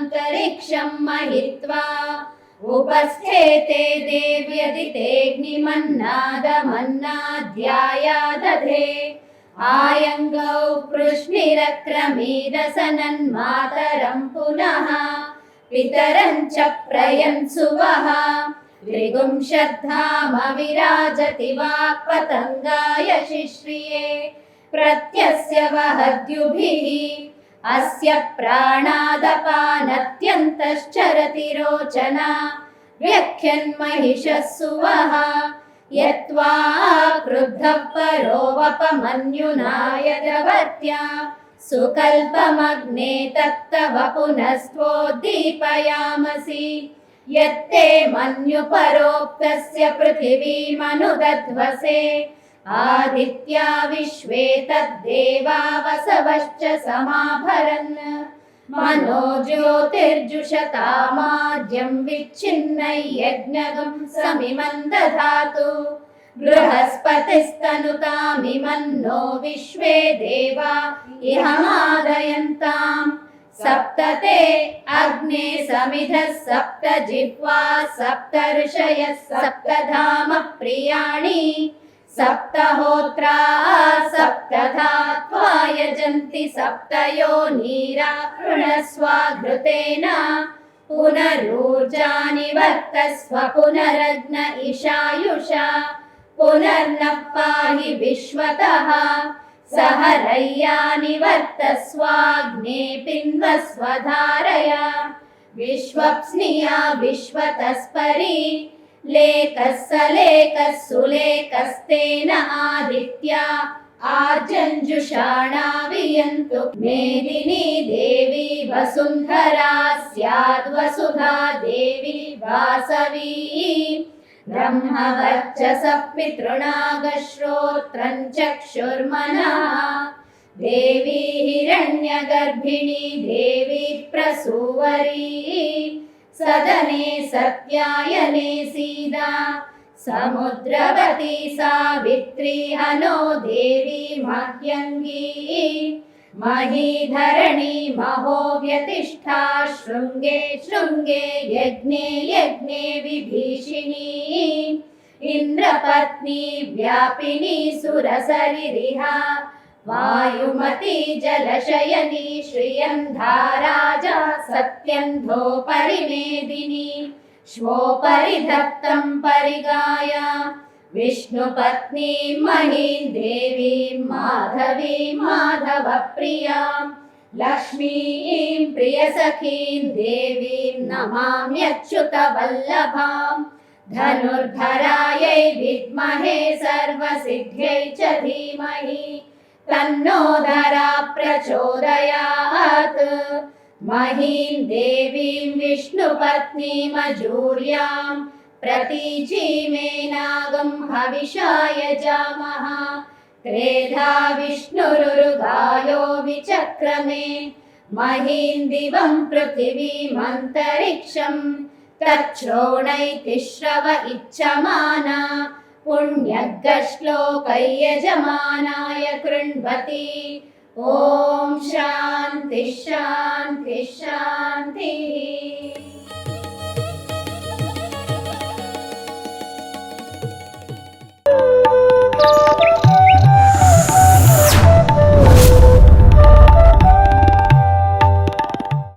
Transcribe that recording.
अन्तरिक्षं महित्वा उपस्थेते देव्यदितेऽग्निमन्नादमन्नाध्यायादधे आयङ्गौ कृष्णिरक्रमीरसनन्मातरं पुनः पितरं च प्रयन्सुवः त्रिगुंशद्धाम विराजति वाक्पतङ्गाय शिश्रिये प्रत्यस्य वहद्युभिः अस्य प्राणादपानत्यन्तश्चरति रोचना व्यख्यन्महिषः सुवः यत्त्वा क्रुद्धः परोवपमन्युना यदवर्त्या सुकल्पमग्ने तत्तव पुनस्त्वोद्दीपयामसि यत्ते मन्युपरोक्तस्य पृथिवीमनुदध्वसे आदित्या विश्वे तद्देवा वसवश्च समाभरन् मनो ज्योतिर्जुषतामाद्यं विच्छिन्नै यज्ञगं समिमं दधातु बृहस्पतिस्तनुतामिमन्नो विश्वे देवा इहमादयन्ताम् सप्त ते अग्ने समिधः सप्त जिह्वा सप्त ऋषयः सप्तधाम प्रियाणि सप्तहोत्रा सप्तधा यजन्ति सप्तयो नीराकृणस्वाघृतेन पुनरूर्जानि वर्तस्व पुनरग्न इशायुषा पुनर्नः पाहि विश्वतः सहरय्यानि वर्तस्वाग्ने पिन्वस्वधारया विश्वप्स्निया विश्वतस्परि लेखः सलेखः सुलेखस्तेन आदित्या आर्जञ्जुषाणा वियन्तु मेदिनी देवी वसुन्धरा स्याद्वसुधा देवी वासवी ब्रह्मवर्चसः पितृणागश्रोत्रं चक्षुर्मनः देवी हिरण्यगर्भिणी देवी प्रसूवरी सदने सत्यायने सीदा समुद्रवती सावित्री हनो देवी मह्यङ्गी महीधरणी महो व्यतिष्ठा शृङ्गे शृङ्गे यज्ञे यज्ञे विभीषिणी इन्द्रपत्नी व्यापिनी सुरसरिरिहा वायुमती जलशयनी श्रियं धाराजा सत्यन्धो परिमेदिनी श्वोपरि धत्तं परिगाय विष्णुपत्नी महीं देवीं माधवीं माधवप्रियां लक्ष्मीं प्रियसखीं देवीं नमाम्यच्युतवल्लभां धनुर्धरायै विद्महे सर्वसिद्ध्यै च धीमहि तन्नोदरा प्रचोदयात्। महीं देवीं विष्णुपत्नीमजूर्यां प्रतीचीमेनागं हविषाय जामः। त्रेधा विष्णुरुगायो विचक्रमे महीं दिवं पृथिवीमन्तरिक्षं तच्छ्रोणैतिश्रव इच्छमाना पुण्यग्गश्लोकयजमानाय कृण्वति ॐ शान्ति शान्ति शान्तिः